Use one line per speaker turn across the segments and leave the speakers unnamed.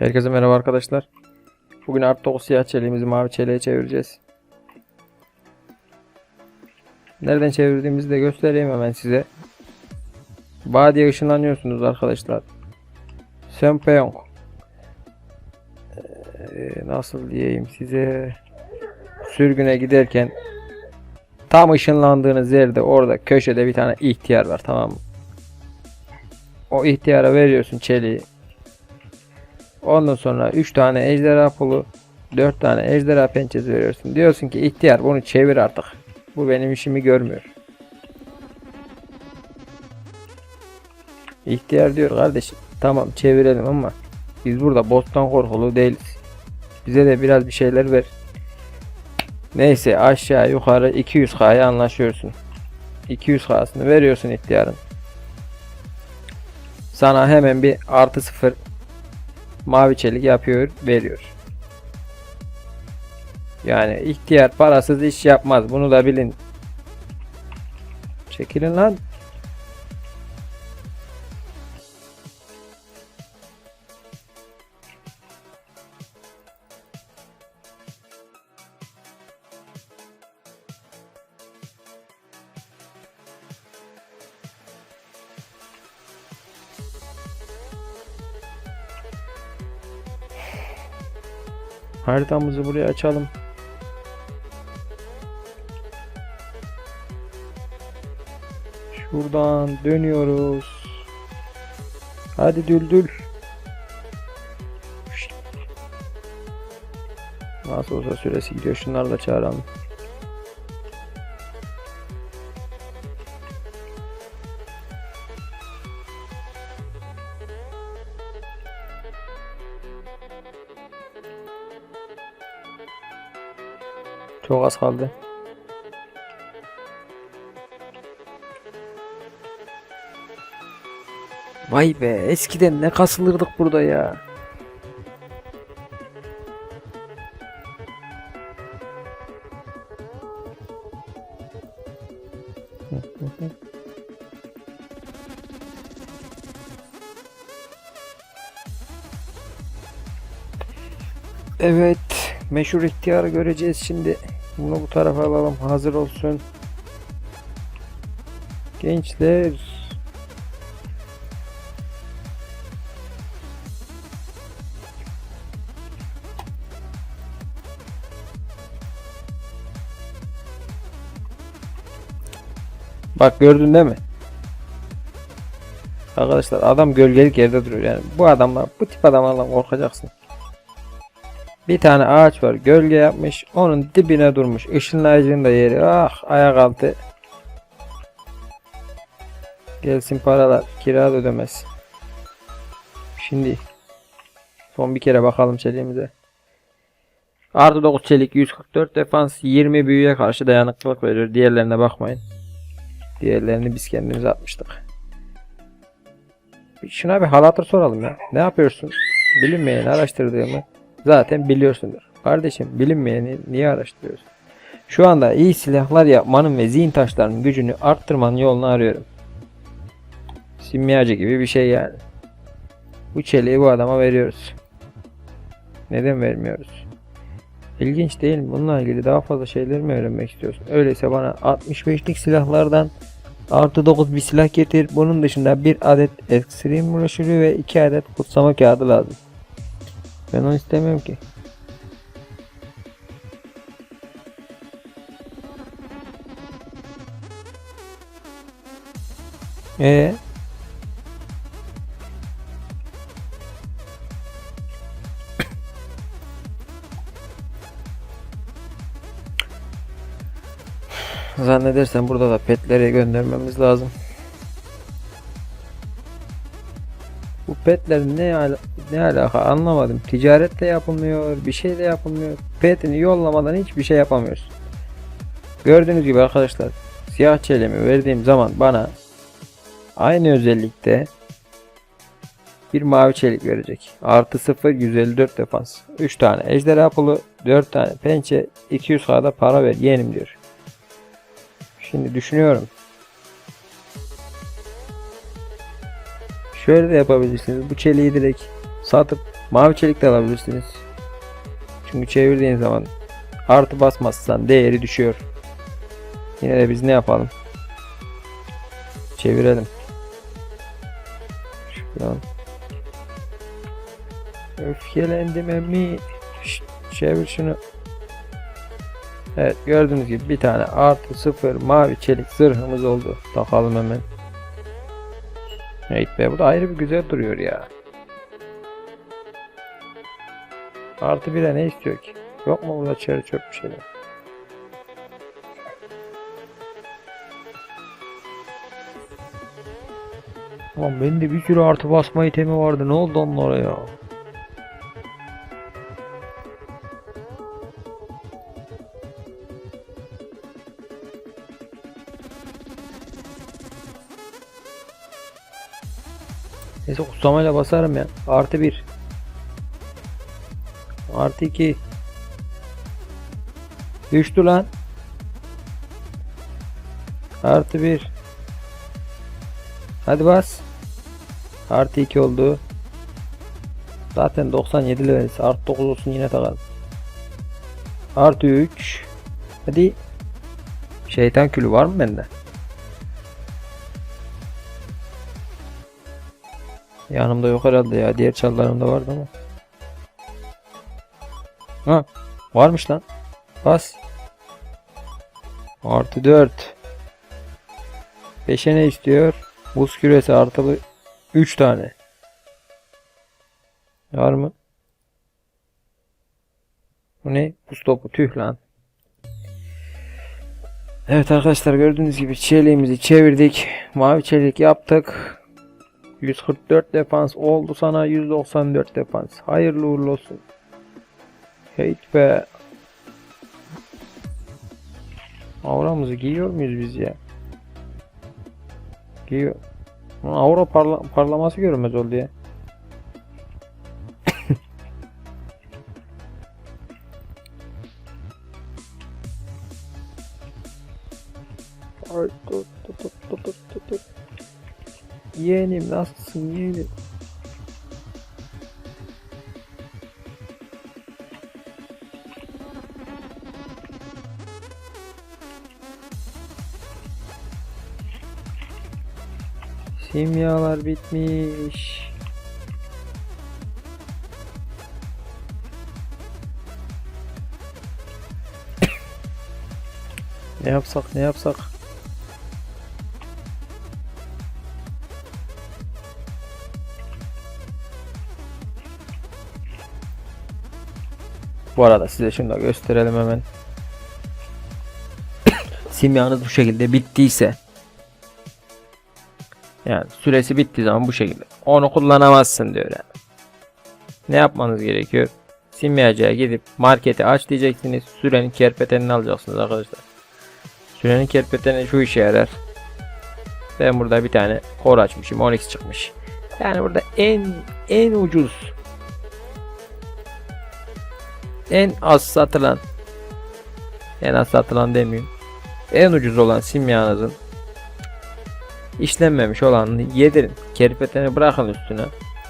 Herkese merhaba arkadaşlar. Bugün Art 9 siyah çeliğimizi mavi çeliğe çevireceğiz. Nereden çevirdiğimizi de göstereyim hemen size. Vadiye ışınlanıyorsunuz arkadaşlar. Sempeyong. Ee, nasıl diyeyim size. Sürgüne giderken tam ışınlandığınız yerde orada köşede bir tane ihtiyar var tamam mı? O ihtiyara veriyorsun çeliği. Ondan sonra 3 tane ejderha pulu, 4 tane ejderha pençesi veriyorsun. Diyorsun ki ihtiyar bunu çevir artık. Bu benim işimi görmüyor. İhtiyar diyor kardeşim. Tamam çevirelim ama biz burada bottan korkulu değiliz. Bize de biraz bir şeyler ver. Neyse aşağı yukarı 200k'ya anlaşıyorsun. 200k'sını veriyorsun ihtiyarın. Sana hemen bir artı sıfır mavi çelik yapıyor, veriyor. Yani ihtiyar parasız iş yapmaz. Bunu da bilin. Çekilin lan. Haritamızı buraya açalım. Şuradan dönüyoruz. Hadi düldül. Nasıl olsa süresi gidiyor. Şunları da çağıralım. Çok az kaldı. Vay be eskiden ne kasılırdık burada ya. Evet, meşhur ihtiyarı göreceğiz şimdi. Bunu bu tarafa alalım, hazır olsun. Gençler. Bak gördün değil mi? Arkadaşlar adam gölgelik yerde duruyor yani. Bu adamla bu tip adamlarla korkacaksın. Bir tane ağaç var gölge yapmış onun dibine durmuş. Işınlayıcının da yeri ah ayak altı. Gelsin paralar kira da ödemez. Şimdi son bir kere bakalım çeliğimize. Artı 9 çelik 144 defans 20 büyüye karşı dayanıklılık veriyor. Diğerlerine bakmayın. Diğerlerini biz kendimiz atmıştık. Şuna bir hal hatır soralım ya. Ne yapıyorsun? Bilinmeyen araştırdığımı zaten biliyorsundur. Kardeşim bilinmeyeni niye araştırıyorsun? Şu anda iyi silahlar yapmanın ve zihin taşlarının gücünü arttırmanın yolunu arıyorum. Simyacı gibi bir şey yani. Bu çeliği bu adama veriyoruz. Neden vermiyoruz? İlginç değil mi? Bununla ilgili daha fazla şeyler mi öğrenmek istiyorsun? Öyleyse bana 65'lik silahlardan artı 9 bir silah getir. Bunun dışında bir adet ekstrem broşürü ve 2 adet kutsama kağıdı lazım. Ben onu istemiyorum ki. Ee? Zannedersem burada da petleri göndermemiz lazım. Bu petler ne ala ne alaka anlamadım. Ticaret de yapılmıyor, bir şey de yapılmıyor. Petini yollamadan hiçbir şey yapamıyorsun. Gördüğünüz gibi arkadaşlar, siyah çelemi verdiğim zaman bana aynı özellikte bir mavi çelik verecek. Artı 0 154 defans. 3 tane ejderha pulu, 4 tane pençe, 200 kağıda para ver yeğenim diyor. Şimdi düşünüyorum. Şöyle de yapabilirsiniz. Bu çeliği direkt satıp Mavi çelik de alabilirsiniz. Çünkü çevirdiğin zaman artı basmazsan değeri düşüyor. Yine de biz ne yapalım? Çevirelim. Şuradan. Öfkelendim emmi. Çevir şunu. Evet gördüğünüz gibi bir tane artı sıfır mavi çelik zırhımız oldu. Takalım hemen. Evet be bu da ayrı bir güzel duruyor ya. Artı bire ne istiyor ki? Yok mu burada çeri çöp bir şeyler? Lan bende bir sürü artı basma itemi vardı. Ne oldu onlara ya? Neyse kutsamayla basarım ya. Artı bir. Artı iki. Düştü lan. Artı bir. Hadi bas. Artı 2 oldu. Zaten 97 leveliz. Artı 9 olsun yine takalım. Artı 3. Hadi. Şeytan külü var mı bende? Yanımda yok herhalde ya. Diğer çallarımda vardı ama. Ha. Varmış lan. Bas. Artı 4. 5'e ne istiyor? Buz küresi artı 3 tane. Var mı? Bu ne? Buz topu tüh lan. Evet arkadaşlar gördüğünüz gibi çeliğimizi çevirdik. Mavi çelik yaptık. 144 defans oldu sana 194 defans. Hayırlı uğurlu olsun. Heyt be. Auramızı giyiyor muyuz biz ya? Giyiyor. Aura parla parlaması görünmez oldu ya. Ay dur dur dur dur dur dur. Yeğenim nasılsın yeğenim? Simyalar bitmiş. ne yapsak ne yapsak? Bu arada size şunu da gösterelim hemen. Simyanız bu şekilde bittiyse yani süresi bittiği zaman bu şekilde. Onu kullanamazsın diyor yani. Ne yapmanız gerekiyor? Simyacıya gidip marketi aç diyeceksiniz. Sürenin kerpetenini alacaksınız arkadaşlar. Sürenin kerpeteni şu işe yarar. Ben burada bir tane kor açmışım. 12 çıkmış. Yani burada en en ucuz en az satılan en az satılan demiyorum. En ucuz olan simyanızın işlenmemiş olanını yedirin. Kerpeteni bırakın üstüne.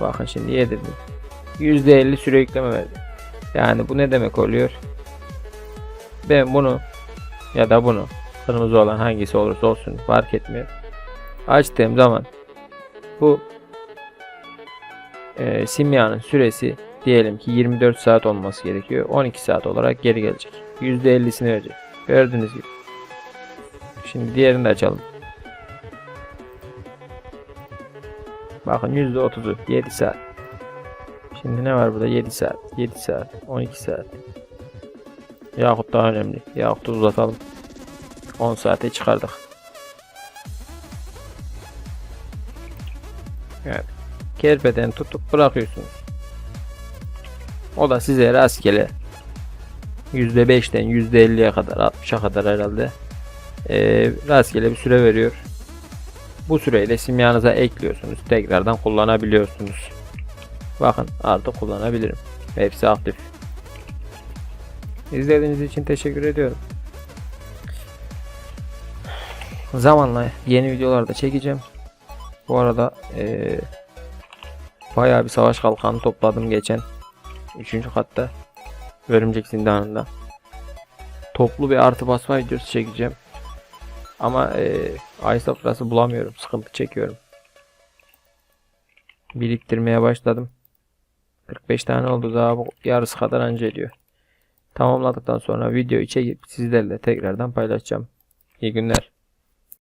Bakın şimdi yedirdim. %50 süre yükleme verdi. Yani bu ne demek oluyor? Ben bunu ya da bunu kırmızı olan hangisi olursa olsun fark etmiyor. Açtığım zaman bu e, simyanın süresi diyelim ki 24 saat olması gerekiyor. 12 saat olarak geri gelecek. %50'sini verecek. Gördüğünüz gibi. Şimdi diğerini de açalım. Bakın %30'u 7 saat. Şimdi ne var burada? 7 saat, 7 saat, 12 saat. Yakut daha önemli. Yakut uzatalım. 10 saate çıkardık. Evet. Kerpeden tutup bırakıyorsunuz. O da size rastgele %5'ten %50'ye kadar 60'a kadar herhalde ee, rastgele bir süre veriyor. Bu süreyi de simyanıza ekliyorsunuz. Tekrardan kullanabiliyorsunuz. Bakın artık kullanabilirim. Hepsi aktif. İzlediğiniz için teşekkür ediyorum. Zamanla yeni videolar da çekeceğim. Bu arada ee, Bayağı bir savaş kalkanı topladım geçen. Üçüncü katta. Örümcek zindanında. Toplu bir artı basma videosu çekeceğim. Ama e, sofrası bulamıyorum. Sıkıntı çekiyorum. Biriktirmeye başladım. 45 tane oldu daha bu yarısı kadar anca ediyor. Tamamladıktan sonra video içe girip sizlerle tekrardan paylaşacağım. İyi günler.